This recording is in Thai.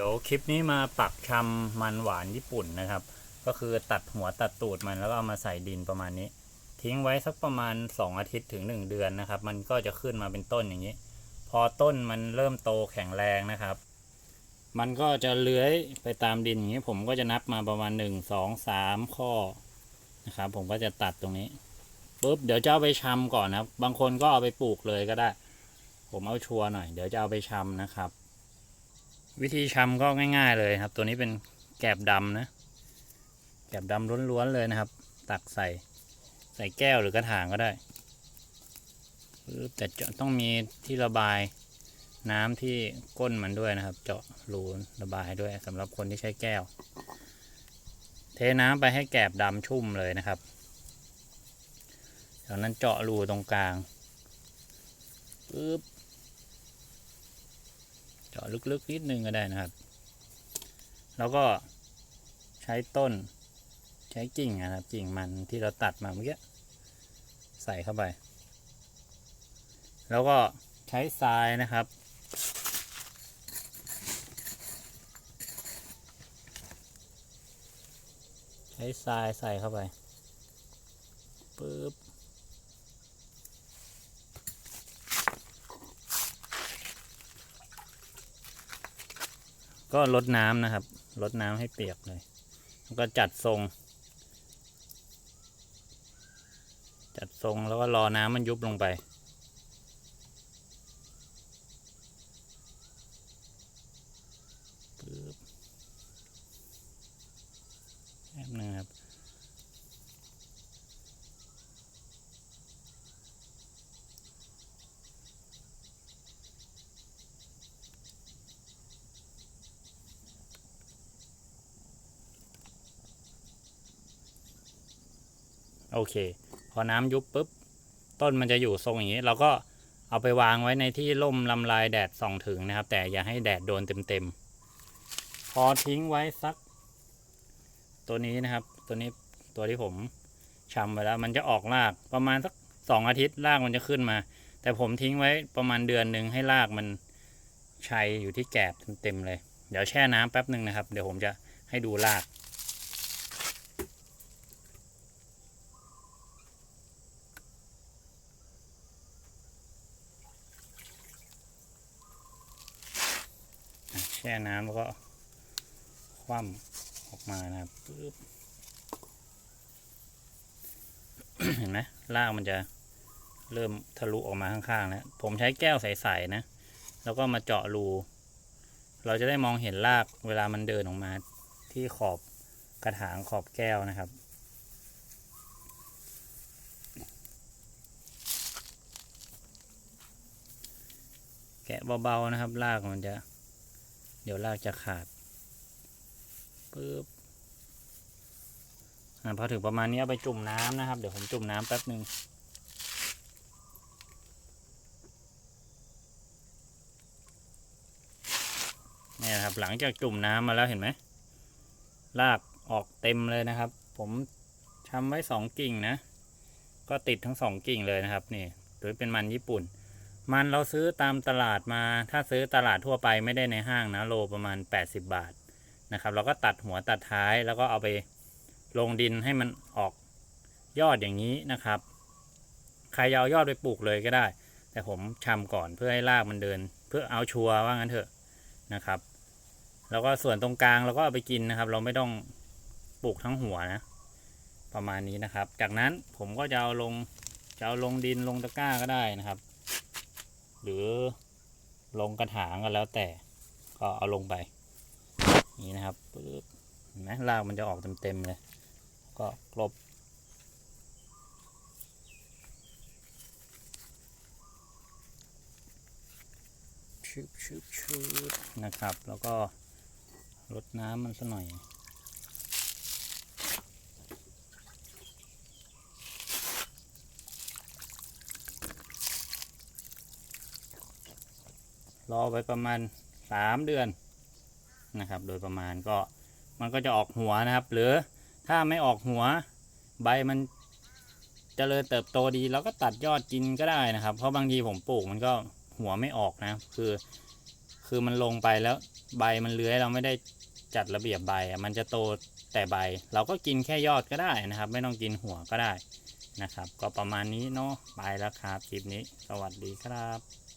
ดี๋ยวคลิปนี้มาปักชำมันหวานญี่ปุ่นนะครับ ก็คือตัดหัวตัดตูดมันแล้วก็เอามาใส่ดินประมาณนี้ ทิ้งไว้สักประมาณ 2 อาทิตย์ถึง 1 เดือนนะครับ มันก็จะขึ้นมาเป็นต้นอย่างนี้ พอต้นมันเริ่มโตแข็งแรงนะครับ มันก็จะเลื้อยไปตามดินอย่างนี้ ผมก็จะนับมาประมาณ 1 2 3 ข้อนะครับ ผมก็จะตัดตรงนี้ปุ๊บเดี๋ยวจะเอาไปชำก่อนนะครับบางคนก็เอาไปปลูกเลยก็ได้ ผมเอาชัวร์หน่อย เดี๋ยวจะเอาไปชำนะครับ วิธีชำก็ง่าย ๆ เลยครับ ตัวนี้เป็นแกบดำนะ แกบดำล้วนๆเลยนะครับ ตักใส่ใส่แก้วหรือกระถางก็ได้ปึ๊บแต่จะต้องมีที่ระบายน้ำที่ก้นมันด้วยนะครับ เจาะรูระบายด้วยสำหรับคนที่ใช้แก้ว เทน้ำไปให้แกบดำชุ่มเลยนะครับจากนั้นเจาะรูตรงกลางปึ๊บาะลึกๆนิดนึงก็ได้นะครับ แล้วก็ใช้ต้น ใช้กิ่งนะครับกิ่งมันที่เราตัดมาเมื่อกี้ใส่เข้าไป แล้วก็ใช้ทรายนะครับ ใช้ทรายใส่เข้าไปปึ๊บ ก็ลดน้ำนะครับลดน้ำให้เปียกเลยแล้วก็จัดทรง จัดทรงแล้วก็รอน้ำมันยุบลงไปปึ๊บแป๊บนึงครับ โอเค พอน้ำยุบปุ๊บ ต้นมันจะอยู่ทรงอย่างนี้ เราก็เอาไปวางไว้ในที่ร่มลำลายแดดส่องถึงนะครับ แต่อย่าให้แดดโดนเต็มๆ พอทิ้งไว้สัก ตัวนี้นะครับ ตัวนี้ตัวที่ผมชำไว้แล้ว มันจะออกรากประมาณสักสองอาทิตย์รากมันจะขึ้นมา แต่ผมทิ้งไว้ประมาณเดือนหนึ่งให้รากมันชัยอยู่ที่แกบเต็มๆเลย เดี๋ยวแช่น้ำแป๊บหนึ่งนะครับ เดี๋ยวผมจะให้ดูราก แช่น้ำแล้วก็ คว่ำออกมานะครับปึ๊บเห็นไหมรากมันจะเริ่มทะลุออกมาข้างๆแล้วผมใช้แก้วใสๆนะ แล้วก็มาเจาะรู เราจะได้มองเห็นรากเวลามันเดินออกมาที่ขอบกระถางขอบแก้วนะครับ แกะเบาๆนะครับรากมันจะ ดี๋ยวรากจะขาดปึ๊บอ่าพอถึงประมาณนี้เอาไปจุ่มน้ำนะครับ เดี๋ยวผมจุ่มน้ำแป๊บหนึ่งนี่นะครับหลังจากจุ่มน้ำมาแล้วเห็นไหมรากออกเต็มเลยนะครับ ผมทำไว้สองกิ่งนะ ก็ติดทั้งสองกิ่งเลยนะครับ นี่โดยเป็นมันญี่ปุ่น มันเราซื้อตามตลาดมา ถ้าซื้อตลาดทั่วไปไม่ได้ในห้างนะโลประมาณ 80 บาทนะครับ เราก็ตัดหัวตัดท้ายแล้วก็เอาไปลงดินให้มันออกยอดอย่างนี้นะครับ ใครจะเอายอดไปปลูกเลยก็ได้ แต่ผมชำก่อนเพื่อให้รากมันเดิน เพื่อเอาชัวร์ว่างั้นเถอะนะครับ แล้วก็ส่วนตรงกลางเราก็เอาไปกินนะครับ เราไม่ต้องปลูกทั้งหัวนะ ประมาณนี้นะครับ จากนั้นผมก็จะเอาลงจะเอาลงดินลงตะกร้าก็ได้นะครับ หรือลงกระถางก็แล้วแต่ก็เอาลงไป นี่นะครับปึ๊บเห็นไหมรากมันจะออกเต็มๆเลย ก็กลบชืบชืบชืบนะครับ แล้วก็ลดน้ำมันสักหน่อย รอไปประมาณสามเดือนนะครับ โดยประมาณก็มันก็จะออกหัวนะครับ หรือถ้าไม่ออกหัวใบมันเจริญเติบโตดีเราก็ตัดยอดกินก็ได้นะครับ เพราะบางทีผมปลูกมันก็หัวไม่ออกนะ คือ คือมันลงไปแล้วใบมันเลื้อยเราไม่ได้จัดระเบียบใบมันจะโตแต่ใบ เราก็กินแค่ยอดก็ได้นะครับ ไม่ต้องกินหัวก็ได้นะครับ ก็ประมาณนี้เนาะไปแล้วครับคลิปนี้ สวัสดีครับ